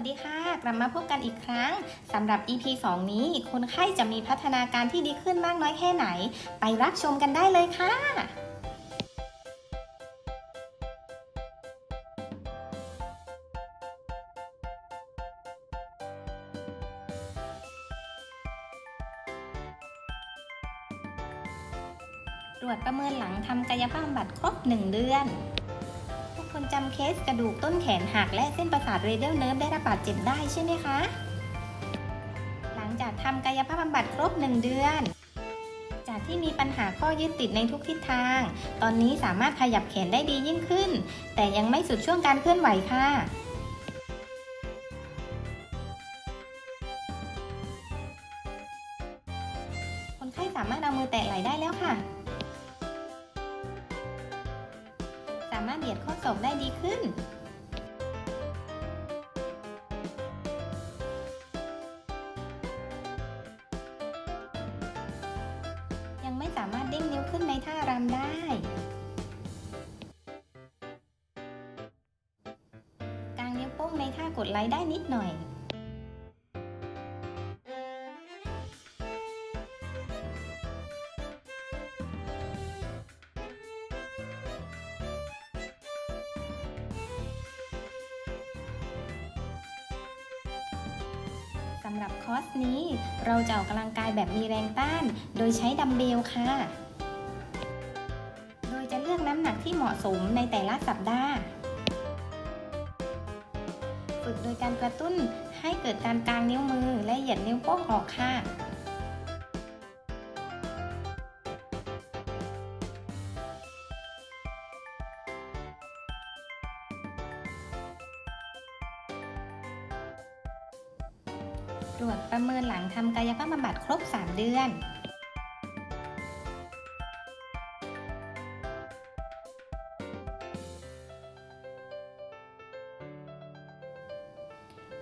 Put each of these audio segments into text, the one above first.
วัสดีค่ะ กลับมาพบกันอีกครั้งสำหรับ EP 2 นี้ คนไข้จะมีพัฒนาการที่ดีขึ้นมากน้อยแค่ไหน ไปรับชมกันได้เลยค่ะตรวจประเมินหลังทำกายภาพบำบัดครบ 1 เดือน คนจำเคสกระดูกต้นแขนหักและเส้นประสาทเรเดียลเนิร์ฟได้รับบาดเจ็บได้ใช่ไหมคะ หลังจากทำกายภาพบำบัดครบ 1 เดือน จากที่มีปัญหาข้อยึดติดในทุกทิศทาง ตอนนี้สามารถขยับแขนได้ดียิ่งขึ้น แต่ยังไม่สุดช่วงการเคลื่อนไหวค่ะคนไข้สามารถเอามือแตะไหล่ได้แล้วค่ะามารถเหยียดข้อศอกได้ดีขึ้น ยังไม่สามารถเด้งนิ้วขึ้นในท่ารำได้ กางนิ้วโป้งในท่ากดไลค์ได้นิดหน่อยำหรับคอร์สนี้ เราจะออกกำลังกายแบบมีแรงต้าน โดยใช้ดัมเบลค่ะ โดยจะเลือกน้ำหนักที่เหมาะสมในแต่ละสัปดาห์ ฝึกโดยการกระตุ้นให้เกิดการกางนิ้วมือและเหยียดนิ้วโป้งออกค่ะ ตรวจประเมินหลังทำกายภาพบำบัดครบ 3 เดือน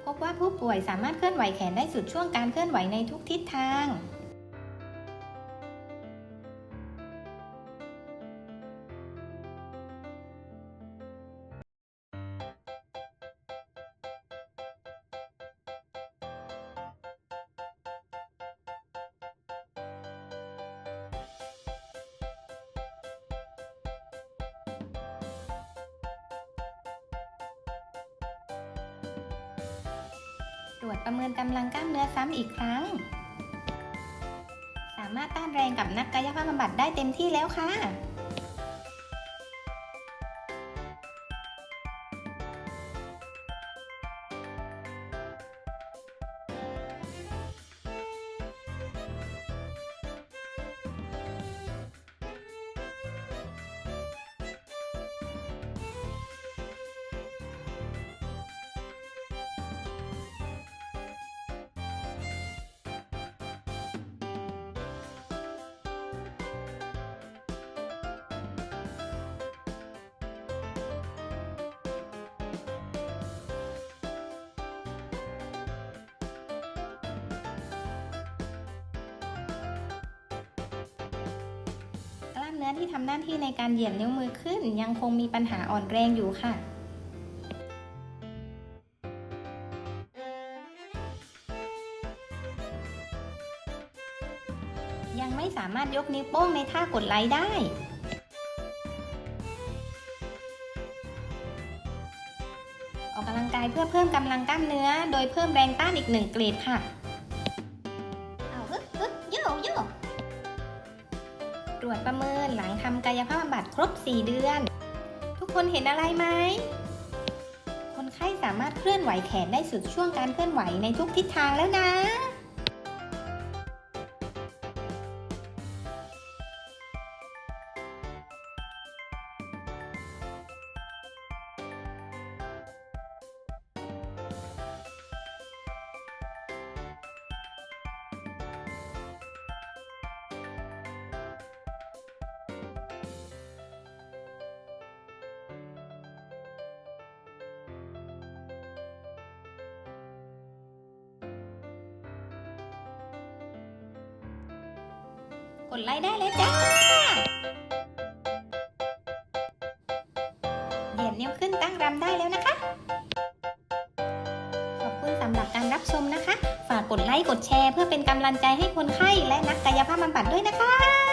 พบว่าผู้ป่วยสามารถเคลื่อนไหวแขนได้สุดช่วงการเคลื่อนไหวในทุกทิศทาง วจประเมินกำลังกล้ามเนื้อซ้ำอีกครั้ง สามารถต้านแรงกับนักกายภาพบำบัดได้เต็มที่แล้วค่ะ อที่ทำหน้าที่ในการเหยียดนิ้วมือขึ้น ยังคงมีปัญหาอ่อนแรงอยู่ค่ะยังไม่สามารถยกนิ้วโป้งในท่ากดไลค์ได้ ออกกำลังกายเพื่อเพิ่มกำลังกล้ามเนื้อ โดยเพิ่มแรงต้านอีกหนึ่งเกรดค่ะ เอาฮึบฮึบโยโย่ ตรวจประเมินหลังทำกายภาพบำบัดครบ 4 เดือน ทุกคนเห็นอะไรไหม คนไข้สามารถเคลื่อนไหวแขนได้สุดช่วงการเคลื่อนไหวในทุกทิศทางแล้วนะ กดไลค์ได้เลยจ้าเดียดนิ้วขึ้นตั้งรำได้แล้วนะคะ ขอบคุณสำหรับการรับชมนะคะ ฝากกดไลค์กดแชร์ เพื่อเป็นกำลังใจให้คนไข้และนักกายภาพบำบัดด้วยนะคะ